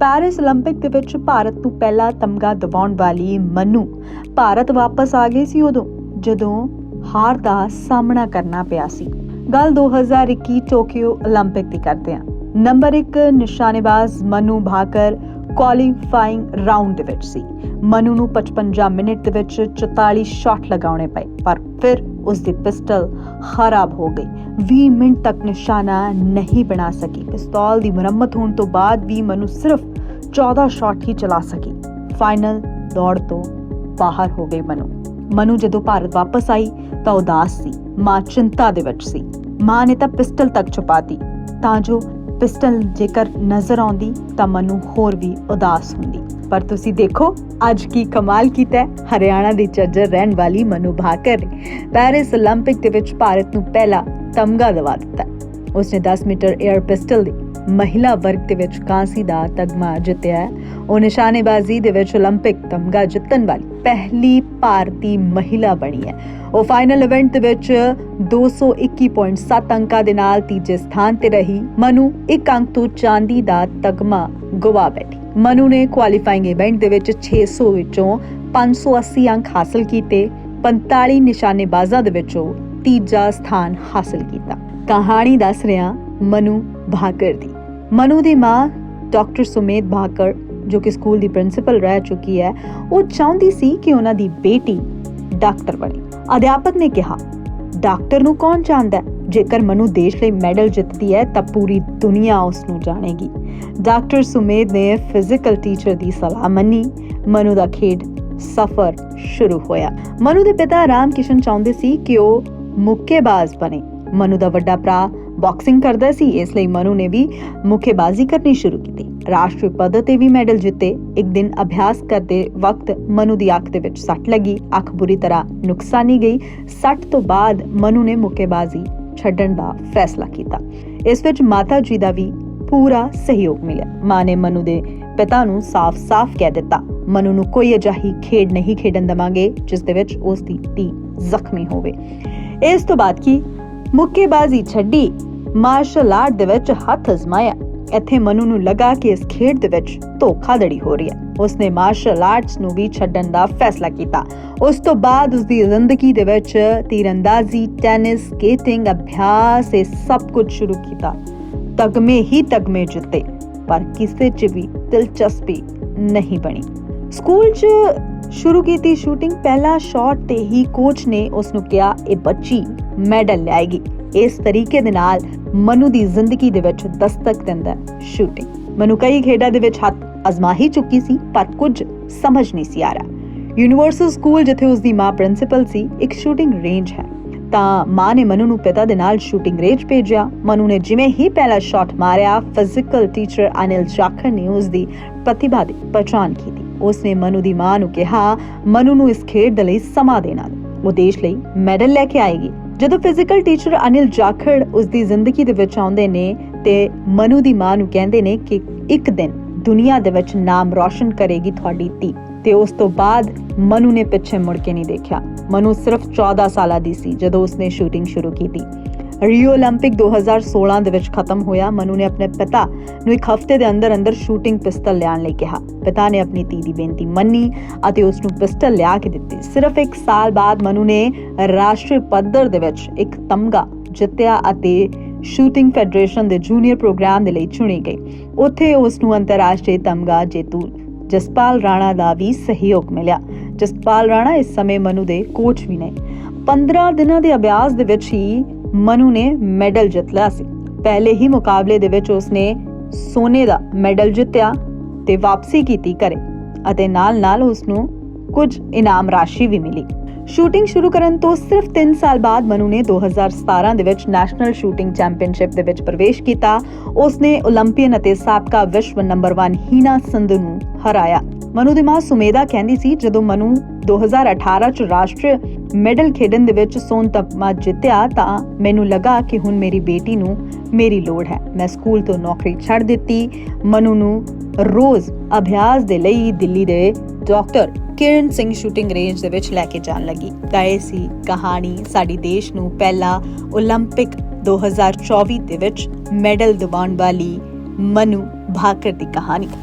Paris 올림픽 ਦੇ ਵਿੱਚ ਭਾਰਤ ਨੂੰ ਪਹਿਲਾ ਤਮਗਾ ਦਿਵਾਉਣ ਵਾਲੀ ਮਨੂ ਭਾਰਤ ਵਾਪਸ ਆ ਗਈ ਸੀ ਉਦੋਂ ਜਦੋਂ ਹਾਰ ਦਾ ਸਾਹਮਣਾ ਕਰਨਾ ਪਿਆ ਸੀ ਗੱਲ 2021 ਟੋਕੀਓ 올림픽 ਦੀ ਕਰਦੇ ਹਾਂ ਨੰਬਰ 1 ਨਿਸ਼ਾਨੇਬਾਜ਼ ਮਨੂ ਭਾਕਰ ਕੁਆਲੀਫਾਈਂਗ ਰਾਉਂਡ ਦੇ ਵਿੱਚ ਸੀ ਮਨੂ ਨੂੰ 55 ਮਿੰਟ ਦੇ ਵਿੱਚ 44 ਸ਼ਾਟ ਲਗਾਉਣੇ ਪਏ ਪਰ ਫਿਰ ਉਸ ਦੀ ਪਿਸਟਲ ਖਰਾਬ ਹੋ ਗਈ 20 ਮਿੰਟ ਤੱਕ ਨਿਸ਼ਾਨਾ ਨਹੀਂ ਬਣਾ ਸਕੀ ਪਿਸਤੌਲ ਦੀ ਮੁਰੰਮਤ ਹੋਣ ਤੋਂ ਬਾਅਦ ਵੀ ਮਨੂ ਸਿਰਫ 14 ਸ਼ਾਟ ਹੀ ਚਲਾ ਸਕੀ। ਫਾਈਨਲ ਦੌੜ ਤੋਂ ਬਾਹਰ ਹੋ ਗਈ ਮਨੂ। ਮਨੂ ਜਦੋਂ ਭਾਰਤ ਵਾਪਸ ਆਈ ਤਾਂ ਉਦਾਸ ਸੀ, ਮਾਂ ਚਿੰਤਾ ਦੇ ਵਿੱਚ ਸੀ। ਮਾਂ ਨੇ ਤਾਂ ਪਿਸਟਲ ਤੱਕ ਛੁਪਾਤੀ ਤਾਂ ਜੋ ਪਿਸਟਲ ਜੇਕਰ ਨਜ਼ਰ ਆਉਂਦੀ ਤਾਂ ਮਨੂ ਹੋਰ ਵੀ ਉਦਾਸ ਹੁੰਦੀ। ਪਰ ਤੁਸੀਂ ਦੇਖੋ, ਅੱਜ ਕੀ ਕਮਾਲ ਕੀਤਾ ਹਰਿਆਣਾ ਦੀ ਚੱਜਰ ਰਹਿਣ ਵਾਲੀ ਮਨੂ ਭਾਕਰ ਨੇ ਪੈਰਿਸ 올림픽 ਦੇ ਵਿੱਚ ਭਾਰਤ ਨੂੰ ਪਹਿਲਾ ਤਮਗਾ ਦਿਵਾ ਦਿੱਤਾ। ਉਸਨੇ 10 ਮੀਟਰ 에ਅਰ ਪਿਸਟਲ ਦੀ ਮਹਿਲਾ ਵਰਗ ਦੇ ਵਿੱਚ ਕਾਂਸੀ ਦਾ ਤਗਮਾ ਜਿੱਤਿਆ ਹੈ। ਉਹ ਨਿਸ਼ਾਨੇਬਾਜ਼ੀ ਦੇ ਵਿੱਚ 올림픽 ਤਮਗਾ ਜਿੱਤਣ ਵਾਲੀ ਪਹਿਲੀ ਭਾਰਤੀ ਮਹਿਲਾ ਬਣੀ ਹੈ ਉਹ ਫਾਈਨਲ ਇਵੈਂਟ ਦੇ ਵਿੱਚ 221.7 ਅੰਕਾਂ ਦੇ ਨਾਲ ਤੀਜੇ ਸਥਾਨ ਤੇ ਰਹੀ ਮਨੂ ਇੱਕ ਅੰਕ ਤੋਂ ਚਾਂਦੀ ਦਾ ਤਗਮਾ ਗਵਾ ਬੈਠੀ ਮਨੂ ਨੇ ਕੁਆਲੀਫਾਈਂਗ ਇਵੈਂਟ ਦੇ ਵਿੱਚ 600 ਵਿੱਚੋਂ 580 ਅੰਕ ਹਾਸਲ ਕੀਤੇ 45 ਨਿਸ਼ਾਨੇਬਾਜ਼ਾਂ ਦੇ ਵਿੱਚੋਂ ਤੀਜਾ ਸਥਾਨ ਹਾਸਲ ਕੀਤਾ ਕਹਾਣੀ ਦੱਸ ਰਿਹਾ ਮਨੂ ਭਾਕਰ ਦੀ ਮਨੂ ਦੀ ਮਾਂ, ਡਾਕਟਰ ਸੁਮੇਧ ਭਾਕਰ ਜੋ ਕਿ ਸਕੂਲ ਦੀ ਪ੍ਰਿੰਸੀਪਲ ਰਹਿ ਚੁੱਕੀ ਹੈ, ਉਹ ਚਾਹੁੰਦੀ ਸੀ ਕਿ ਉਹਨਾਂ ਦੀ ਬੇਟੀ ਡਾਕਟਰ ਬਣੇ। ਅਧਿਆਪਕ ਨੇ ਕਿਹਾ, ਡਾਕਟਰ ਨੂੰ ਕੌਣ ਜਾਣਦਾ ਹੈ? ਜੇਕਰ ਮਨੂ ਦੇਸ਼ ਲਈ ਮੈਡਲ ਜਿੱਤਦੀ ਹੈ, ਤਾਂ ਪੂਰੀ ਦੁਨੀਆ ਉਸ ਨੂੰ ਜਾਣੇਗੀ। ਡਾਕਟਰ ਸੁਮੇਧ ਨੇ ਫਿਜ਼ੀਕਲ ਟੀਚਰ ਦੀ ਸਲਾਹ ਮੰਨੀ। ਮਨੂ ਦਾ ਖੇਡ ਸਫ਼ਰ ਸ਼ੁਰੂ ਹੋਇਆ। ਮਨੂ ਦੇ ਪਿਤਾ ਰਾਮ ਕਿਸ਼ਨ ਚਾਹੁੰਦੇ ਸੀ ਕਿ ਉਹ ਮੁੱਕੇਬਾਜ਼ ਬਣੇ। ਮਨੂ ਦਾ ਵੱਡਾ ਭਰਾ ਬਾਕਸਿੰਗ ਕਰਦਾ ਸੀ, ਇਸ ਲਈ ਮਨੂ ਨੇ ਵੀ ਮੁੱਕੇਬਾਜ਼ੀ ਕਰਨੀ ਸ਼ੁਰੂ ਕੀਤੀ। ਰਾਸ਼ਟਰੀ ਪੱਧਰ ਤੇ ਵੀ ਮੈਡਲ ਜਿੱਤੇ, ਇੱਕ ਦਿਨ ਅਭਿਆਸ ਕਰਦੇ ਵਕਤ ਮਨੂ ਦੀ ਅੱਖ ਦੇ ਵਿੱਚ ਸੱਟ ਲੱਗੀ। ਅੱਖ ਬੁਰੀ ਤਰ੍ਹਾਂ ਨੁਕਸਾਨੀ ਗਈ। ਸੱਟ ਤੋਂ ਬਾਅਦ ਮਨੂ ਨੇ ਮੁੱਕੇਬਾਜ਼ੀ ਛੱਡਣ ਦਾ ਫੈਸਲਾ ਕੀਤਾ। ਇਸ ਵਿੱਚ ਮਾਤਾ ਜੀ ਦਾ ਵੀ ਪੂਰਾ ਸਹਿਯੋਗ ਮਿਲਿਆ। ਮਾਂ ਨੇ ਮਨੂ ਦੇ ਪਿਤਾ ਨੂੰ ਸਾਫ਼-ਸਾਫ਼ ਕਹਿ ਦਿੱਤਾ, ਮਨੂ ਨੂੰ ਕੋਈ ਅਜਿਹੀ ਖੇਡ ਨਹੀਂ ਖੇਡਣ ਦਵਾਂਗੇ, ਜਿਸ ਦੇ ਵਿੱਚ ਉਸ ਦੀ ਧੀ ਜ਼ਖਮੀ ਹੋਵੇ। ਇਸ ਤੋਂ ਬਾਅਦ ਕੀ ਮੁੱਕੇਬਾਜ਼ੀ ਛੱਡੀ? ਮਾਰਸ਼ਲ ਆਰਟ ਦੇ ਵਿੱਚ ਹੱਥ ਅਜ਼ਮਾਇਆ। ਇੱਥੇ ਮਨੂ ਨੂੰ ਲੱਗਾ ਕਿ ਇਸ ਖੇਡ ਦੇ ਵਿੱਚ ਧੋਖਾਧੜੀ ਹੋ ਰਹੀ ਹੈ। ਉਸਨੇ ਮਾਰਸ਼ਲ ਆਰਟਸ ਨੂੰ ਵੀ ਛੱਡਣ ਦਾ ਫੈਸਲਾ ਕੀਤਾ। ਉਸ ਤੋਂ ਬਾਅਦ ਉਸ ਦੀ ਜ਼ਿੰਦਗੀ ਦੇ ਵਿੱਚ ਤੀਰੰਦਾਜ਼ੀ ਟੈਨਿਸ, ਸਕੇਟਿੰਗ, ਅਭਿਆਸ, ਇਹ ਸਭ ਕੁਝ ਸ਼ੁਰੂ ਕੀਤਾ। ਤਗਮੇ ਹੀ ਤਗਮੇ ਜਿੱਤੇ, ਪਰ ਕਿਸੇ 'ਚ ਵੀ ਦਿਲਚਸਪੀ ਨਹੀਂ ਬਣੀ। ਸਕੂਲ 'ਚ ਸ਼ੁਰੂ ਕੀਤੀ ਸ਼ੂਟਿੰਗ, ਪਹਿਲਾ ਸ਼ਾਟ ਤੇ ਹੀ ਕੋਚ ਨੇ ਉਸ ਨੂੰ ਕਿਹਾ, ਇਹ ਬੱਚੀ ਮੈਡਲ ਲਿਆਏਗੀ। ਇਸ ਤਰੀਕੇ ਦੇ ਨਾਲ ਮਨੂ ਦੀ ਜ਼ਿੰਦਗੀ ਦੇ ਵਿੱਚ ਦਸਤਕ ਦਿੰਦਾ ਸ਼ੂਟਿੰਗ ਮਨੂ ਕਈ ਖੇਡਾਂ ਦੇ ਵਿੱਚ ਹੱਥ ਅਜ਼ਮਾ ਹੀ ਚੁੱਕੀ ਸੀ, ਪਰ ਕੁਝ ਸਮਝ ਨਹੀਂ ਸੀ ਆ ਰਿਹਾ। ਯੂਨੀਵਰਸਲ ਸਕੂਲ ਜਿੱਥੇ ਉਸ ਦੀ ਮਾਂ ਪ੍ਰਿੰਸੀਪਲ ਸੀ, ਇੱਕ ਸ਼ੂਟਿੰਗ ਰੇਂਜ ਹੈ। ਤਾਂ ਮਾਂ ਨੇ ਮਨੂ ਨੂੰ ਪਿਤਾ ਦੇ ਨਾਲ ਸ਼ੂਟਿੰਗ ਰੇਂਜ ਭੇਜਿਆ। ਮਨੂ ਨੇ ਜਿਵੇਂ ਹੀ ਪਹਿਲਾ ਸ਼ਾਟ ਮਾਰਿਆ ਫਿਜ਼ੀਕਲ ਟੀਚਰ ਅਨਿਲ ਜਾਖੜ ਨੇ ਉਸ ਦੀ ਪ੍ਰਤਿਭਾ ਦੀ ਪਛਾਣ ਕੀਤੀ। ਉਸ ਨੇ ਮਨੂ ਦੀ ਮਾਂ ਨੂੰ ਕਿਹਾ, ਮਨੂ ਨੂੰ ਇਸ ਖੇਡ ਦੇ ਲਈ ਸਮਾਂ ਦੇਣਾ ਉਹ ਦੇਸ਼ ਲਈ ਮੈਡਲ ਲੈ ਕੇ ਆਏਗੀ। ਜਦੋਂ ਫਿਜ਼ੀਕਲ ਟੀਚਰ ਅਨਿਲ ਜਾਖੜ ਉਸ ਦੀ ਜ਼ਿੰਦਗੀ ਦੇ ਵਿੱਚ ਆਉਂਦੇ ਨੇ ਤੇ ਮਨੂ ਦੀ ਮਾਂ ਨੂੰ ਕਹਿੰਦੇ ਨੇ ਕਿ ਇੱਕ ਦਿਨ ਦੁਨੀਆ ਦੇ ਵਿੱਚ ਨਾਮ ਰੌਸ਼ਨ ਕਰੇਗੀ ਤੁਹਾਡੀ ਧੀ। ਤੇ ਉਸ ਤੋਂ ਬਾਅਦ ਮਨੂ ਨੇ ਪਿੱਛੇ ਮੁੜ ਕੇ ਨਹੀਂ ਦੇਖਿਆ। ਮਨੂ ਸਿਰਫ 14 ਸਾਲਾਂ ਦੀ ਸੀ ਜਦੋਂ ਉਸਨੇ ਸ਼ੂਟਿੰਗ ਸ਼ੁਰੂ ਕੀਤੀ। ਰੀਓ 올림픽 2016 ਦੇ ਵਿੱਚ ਖਤਮ ਹੋਇਆ ਮਨੂ ਨੇ ਆਪਣੇ ਪਿਤਾ ਨੂੰ ਇੱਕ ਹਫ਼ਤੇ ਦੇ ਅੰਦਰ ਅੰਦਰ ਸ਼ੂਟਿੰਗ ਪਿਸਤਲ ਲਿਆਉਣ ਲਈ ਕਿਹਾ ਪਿਤਾ ਨੇ ਆਪਣੀ ਧੀ ਦੀ ਬੇਨਤੀ ਮੰਨੀ ਅਤੇ ਉਸ ਨੂੰ ਪਿਸਤਲ ਲਿਆ ਕੇ ਦਿੱਤੀ ਸਿਰਫ ਇੱਕ ਸਾਲ ਬਾਅਦ ਮਨੂ ਨੇ ਰਾਸ਼ਟਰੀ ਪੱਧਰ ਦੇ ਵਿੱਚ ਇੱਕ ਤਮਗਾ ਜਿੱਤਿਆ ਅਤੇ ਸ਼ੂਟਿੰਗ ਫੈਡਰੇਸ਼ਨ ਦੇ ਜੂਨੀਅਰ ਪ੍ਰੋਗਰਾਮ ਦੇ ਲਈ ਚੁਣੀ ਗਈ ਉੱਥੇ ਉਸ ਨੂੰ ਅੰਤਰਰਾਸ਼ਟਰੀ ਤਮਗਾ ਜੇਤੂ ਜਸਪਾਲ ਰਾਣਾ ਦਾ ਵੀ ਸਹਿਯੋਗ ਮਿਲਿਆ ਜਸਪਾਲ ਰਾਣਾ ਇਸ ਸਮੇਂ ਮਨੂ ਦੇ ਕੋਚ ਵੀ ਨੇ 15 ਦਿਨਾਂ ਦੇ ਅਭਿਆਸ ਦੇ ਵਿੱਚ ਹੀ ਮਨੂ ਨੇ ਮੈਡਲ ਜਿੱਤ ਲਿਆ ਸੀ। ਪਹਿਲੇ ਹੀ ਮੁਕਾਬਲੇ ਦੇ ਵਿੱਚ ਉਸਨੇ ਸੋਨੇ ਦਾ ਮੈਡਲ ਜਿੱਤਿਆ ਤੇ ਵਾਪਸੀ ਕੀਤੀ ਕਰੇ ਅਤੇ ਨਾਲ-ਨਾਲ ਉਸ ਨੂੰ ਕੁਝ ਇਨਾਮ ਰਾਸ਼ੀ ਵੀ ਮਿਲੀ। ਸ਼ੂਟਿੰਗ ਸ਼ੁਰੂ ਕਰਨ ਤੋਂ ਸਿਰਫ 3 ਸਾਲ ਬਾਅਦ ਮਨੂ ਨੇ 2017 ਦੇ ਵਿੱਚ ਨੈਸ਼ਨਲ ਸ਼ੂਟਿੰਗ ਚੈਂਪੀਅਨਸ਼ਿਪ ਦੇ ਵਿੱਚ ਪ੍ਰਵੇਸ਼ ਕੀਤਾ। ਉਸਨੇ 올림픽ਨ ਅਤੇ ਸਾਬਕਾ ਵਿਸ਼ਵ ਨੰਬਰ 1 ਹੀਨਾ ਸੰਧੂ ਨੂੰ ਹਰਾਇਆ। ਮਨੂ ਦੀ ਮਾਂ ਸੁਮੇਦਾ ਕਹਿੰਦੀ ਸੀ ਜਦੋਂ ਮਨੂ 2018 ਚ ਰਾਸ਼ਟਰੀ ਮੈਡਲ ਖੇਡਣ ਦੇ ਵਿੱਚ ਸੋਨ ਤਮਗਾ ਜਿੱਤਿਆ ਤਾਂ ਮੈਨੂੰ ਲੱਗਾ ਕਿ ਹੁਣ ਮੇਰੀ ਬੇਟੀ ਨੂੰ ਮੇਰੀ ਲੋੜ ਹੈ ਮੈਂ ਸਕੂਲ ਤੋਂ ਨੌਕਰੀ ਛੱਡ ਦਿੱਤੀ ਮਨੂ ਨੂੰ ਰੋਜ਼ ਅਭਿਆਸ ਦੇ ਲਈ ਦਿੱਲੀ ਦੇ doctor Kiran Singh shooting range ਦੇ ਵਿੱਚ ਲੈ ਕੇ ਜਾਣ ਲੱਗੀ ਤਾਂ ਇਹ ਸੀ ਕਹਾਣੀ ਸਾਡੀ ਦੇਸ਼ ਨੂੰ ਪਹਿਲਾ 올림픽 2024 ਦੇ ਵਿੱਚ ਮੈਡਲ ਦਿਵਾਉਣ ਵਾਲੀ ਮਨੂ ਭਾਕਰ ਦੀ ਕਹਾਣੀ